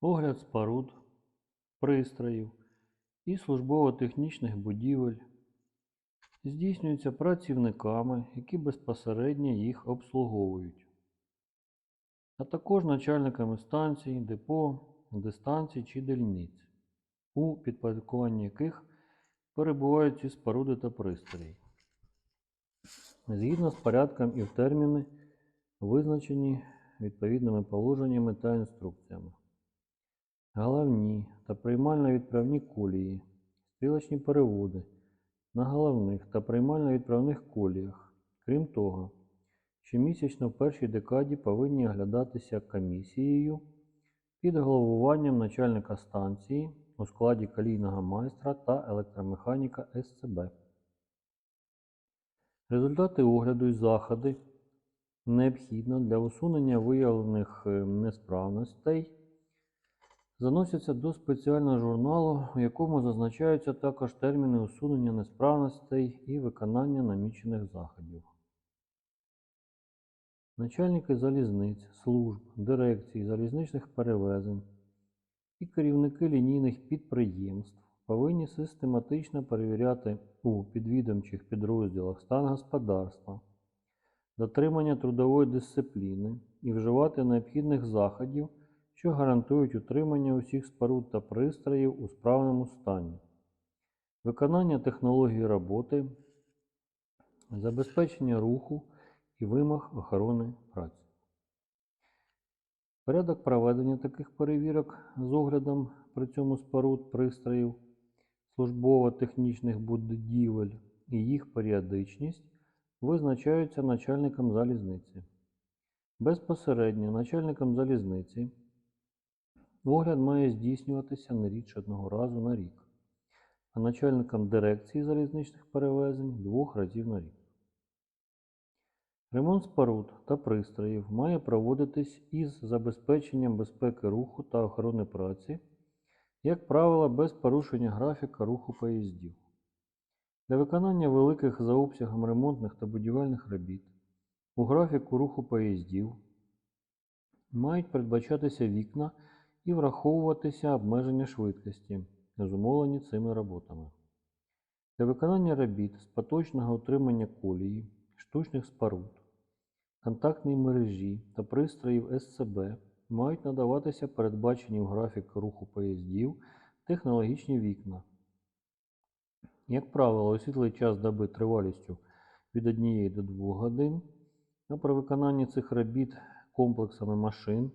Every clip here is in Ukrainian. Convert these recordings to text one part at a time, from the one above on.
огляд споруд, пристроїв і службово-технічних будівель здійснюється працівниками, які безпосередньо їх обслуговують, а також начальниками станцій, депо, дистанцій чи дільниць, у підпорядкуванні яких перебувають ці споруди та пристрої. Згідно з порядком і в терміни, визначені відповідними положеннями та інструкціями. Головні та приймально-відправні колії, стрілочні переводи на головних та приймально-відправних коліях. Крім того, щомісячно в першій декаді повинні оглядатися комісією під головуванням начальника станції у складі колійного майстра та електромеханіка СЦБ. Результати огляду і заходи необхідно для усунення виявлених е, несправностей заносяться до спеціального журналу, у якому зазначаються також терміни усунення несправностей і виконання намічених заходів. Начальники залізниць, служб, дирекцій залізничних перевезень і керівники лінійних підприємств повинні систематично перевіряти у підвідомчих підрозділах стан господарства, дотримання трудової дисципліни і вживати необхідних заходів, що гарантують утримання усіх споруд та пристроїв у справному стані, виконання технології роботи, забезпечення руху і вимог охорони праці. Порядок проведення таких перевірок з оглядом при цьому споруд пристроїв, службово-технічних будівель і їх періодичність визначаються начальником залізниці. Безпосередньо начальником залізниці огляд має здійснюватися не рідше одного разу на рік, а начальником дирекції залізничних перевезень двох разів на рік. Ремонт споруд та пристроїв має проводитись із забезпеченням безпеки руху та охорони праці, як правило, без порушення графіка руху поїздів. Для виконання великих за обсягом ремонтних та будівельних робіт у графіку руху поїздів мають передбачатися вікна і враховуватися обмеження швидкості, зумовлені цими роботами. Для виконання робіт з поточного утримання колії, штучних споруд, контактної мережі та пристроїв СЦБ мають надаватися передбачені в графік руху поїздів технологічні вікна. Як правило, у світлий час доби тривалістю від 1 до 2 годин, а при виконанні цих робіт комплексами машин,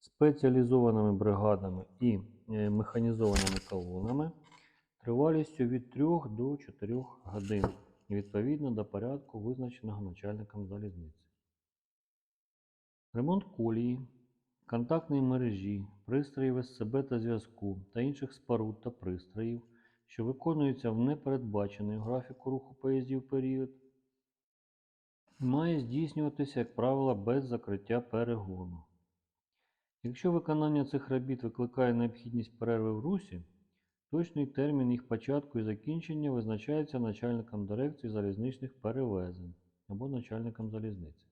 спеціалізованими бригадами і е, механізованими колонами тривалістю від 3 до 4 годин, відповідно до порядку, визначеного начальником залізниці. Ремонт колії, контактної мережі, пристроїв СЦБ та зв'язку та інших споруд та пристроїв, що виконуються в непередбачений графіку руху поїздів період, має здійснюватися, як правило, без закриття перегону. Якщо виконання цих робіт викликає необхідність перерви в русі, точний термін їх початку і закінчення визначається начальником дирекції залізничних перевезень або начальником залізниці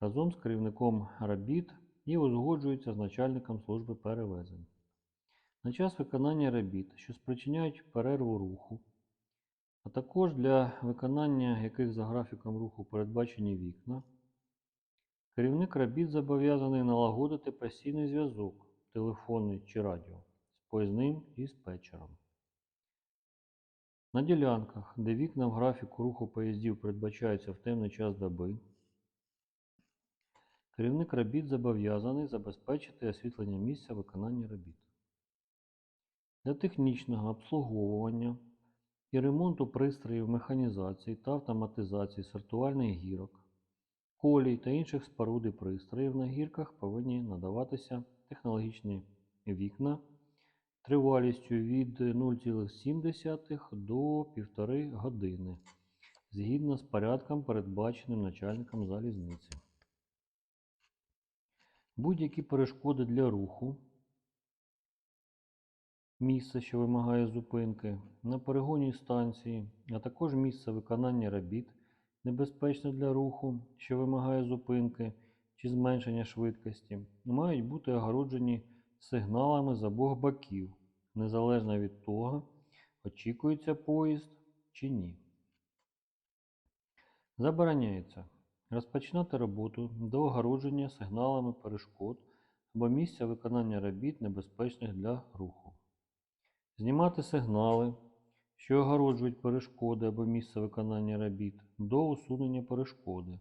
разом з керівником робіт і узгоджується з начальником служби перевезень. На час виконання робіт, що спричиняють перерву руху, а також для виконання яких за графіком руху передбачені вікна, керівник робіт зобов'язаний налагодити постійний зв'язок, телефонний чи радіо, з поїзним диспетчером. На ділянках, де вікна в графіку руху поїздів передбачаються в темний час доби, Керівник робіт зобов'язаний забезпечити освітлення місця виконання робіт. Для технічного обслуговування і ремонту пристроїв механізації та автоматизації сортувальних гірок, колій та інших споруд і пристроїв на гірках повинні надаватися технологічні вікна тривалістю від 0,7 до 1,5 години згідно з порядком, передбаченим начальником залізниці. Будь-які перешкоди для руху, місце, що вимагає зупинки, на перегонній станції, а також місце виконання робіт, небезпечне для руху, що вимагає зупинки чи зменшення швидкості, мають бути огороджені сигналами з обох боків, незалежно від того, очікується поїзд чи ні. Забороняється розпочинати роботу до огородження сигналами перешкод або місця виконання робіт, небезпечних для руху. Знімати сигнали, що огороджують перешкоди або місце виконання робіт, до усунення перешкоди,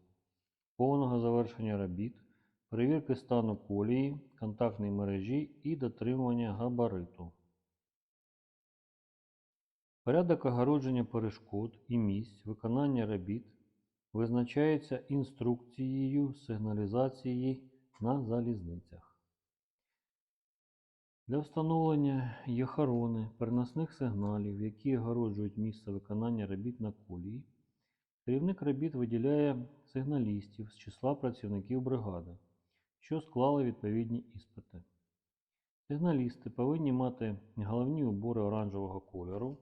повного завершення робіт, перевірки стану колії, контактної мережі і дотримування габариту. Порядок огородження перешкод і місць виконання робіт визначається інструкцією сигналізації на залізницях. Для встановлення і охорони переносних сигналів, які огороджують місце виконання робіт на колії, керівник робіт виділяє сигналістів з числа працівників бригади, що склали відповідні іспити. Сигналісти повинні мати головні убори оранжевого кольору,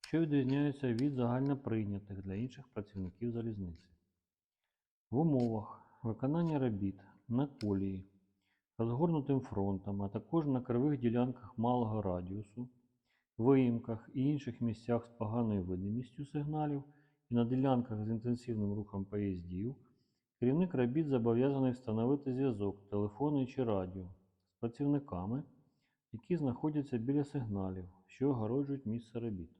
що відрізняються від загальноприйнятих для інших працівників залізниці. В умовах виконання робіт на колії розгорнутим фронтом, а також на кривих ділянках малого радіусу, виїмках і інших місцях з поганою видимістю сигналів і на ділянках з інтенсивним рухом поїздів, керівник робіт зобов'язаний встановити зв'язок телефонний чи радіо з працівниками, які знаходяться біля сигналів, що огороджують місце робіт.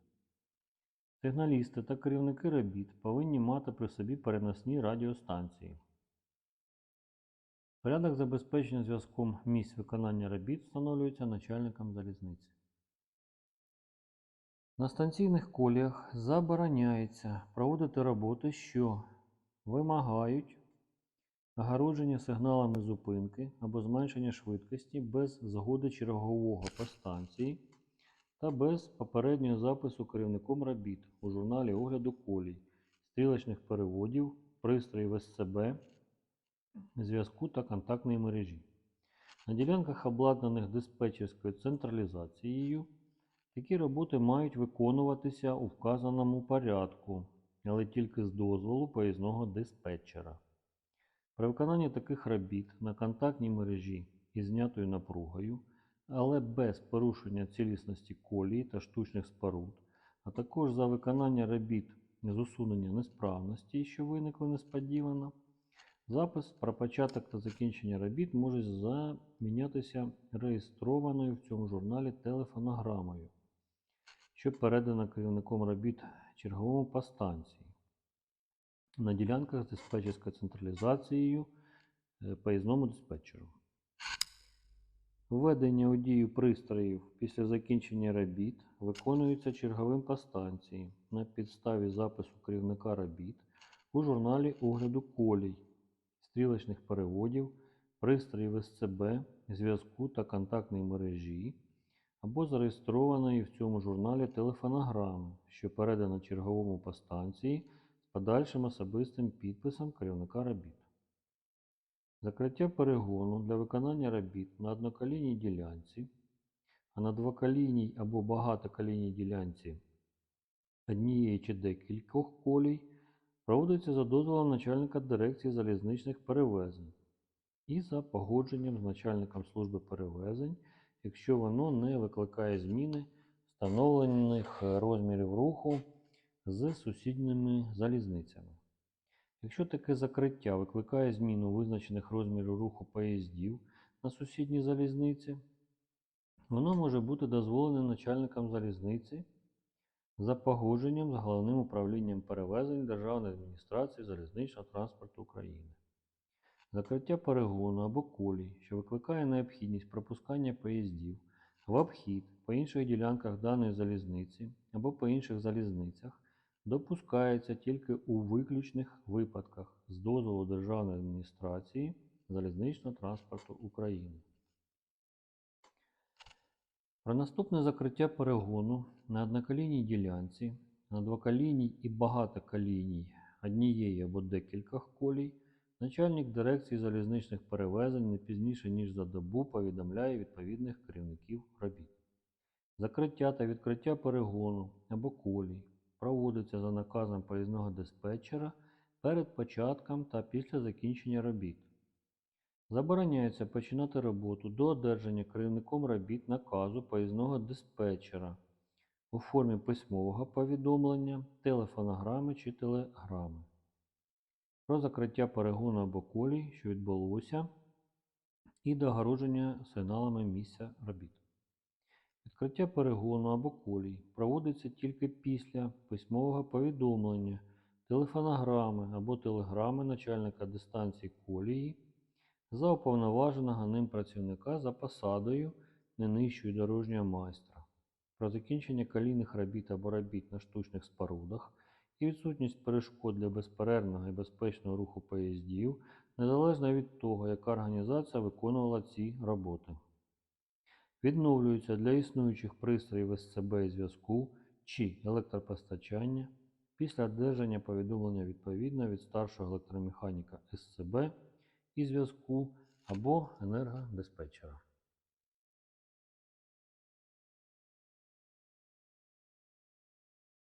Сигналісти та керівники робіт повинні мати при собі переносні радіостанції. Порядок забезпечення зв'язком місць виконання робіт встановлюється начальником залізниці. На станційних коліях забороняється проводити роботи, що вимагають огородження сигналами зупинки або зменшення швидкості без згоди чергового по станції та без попереднього запису керівником робіт у журналі огляду колій, стрілочних переводів, пристроїв СЦБ, зв'язку та контактної мережі. На ділянках, обладнаних диспетчерською централізацією, такі роботи мають виконуватися у вказаному порядку, але тільки з дозволу поїзного диспетчера. При виконанні таких робіт на контактній мережі із знятою напругою, але без порушення цілісності колії та штучних споруд, а також за виконання робіт з усунення несправності, що виникли несподівано, запис про початок та закінчення робіт може замінятися реєстрованою в цьому журналі телефонограмою, що передана керівником робіт черговому по станції на ділянках з диспетчерською централізацією е, поїзному диспетчеру. Введення у дію пристроїв після закінчення робіт виконується черговим по станції на підставі запису керівника робіт у журналі огляду колій, стрілочних переводів, пристроїв СЦБ, зв'язку та контактної мережі або зареєстрованої в цьому журналі телефонограми, що передана черговому по станції з подальшим особистим підписом керівника робіт. Закриття перегону для виконання робіт на одноколійній ділянці, а на двоколійній або багатоколійній ділянці однієї чи декількох колій проводиться за дозволом начальника дирекції залізничних перевезень і за погодженням з начальником служби перевезень, якщо воно не викликає зміни встановлених розмірів руху з сусідніми залізницями. Якщо таке закриття викликає зміну визначених розмірів руху поїздів на сусідній залізниці, воно може бути дозволене начальником залізниці за погодженням з Головним управлінням перевезень Державної адміністрації залізничного транспорту України. Закриття перегону або колій, що викликає необхідність пропускання поїздів в обхід по інших ділянках даної залізниці або по інших залізницях, допускається тільки у виключних випадках з дозволу Державної адміністрації залізничного транспорту України. Про наступне закриття перегону на одноколійній ділянці, на двоколійній і багатоколійній однієї або декількох колій начальник дирекції залізничних перевезень не пізніше ніж за добу повідомляє відповідних керівників робіт. Закриття та відкриття перегону або колій проводиться за наказом поїзного диспетчера перед початком та після закінчення робіт. Забороняється починати роботу до одержання керівником робіт наказу поїзного диспетчера у формі письмового повідомлення, телефонограми чи телеграми про закриття перегону або колій, що відбулося, і догородження сигналами місця робіт. Відкриття перегону або колій проводиться тільки після письмового повідомлення, телефонограми або телеграми начальника дистанції колії за уповноваженого ним працівника за посадою не нижчою дорожнього майстра про закінчення колійних робіт або робіт на штучних спорудах і відсутність перешкод для безперервного і безпечного руху поїздів, незалежно від того, яка організація виконувала ці роботи. Відновлюються для існуючих пристроїв СЦБ і зв'язку чи електропостачання після одержання повідомлення відповідно від старшого електромеханіка СЦБ і зв'язку або енергодиспетчера.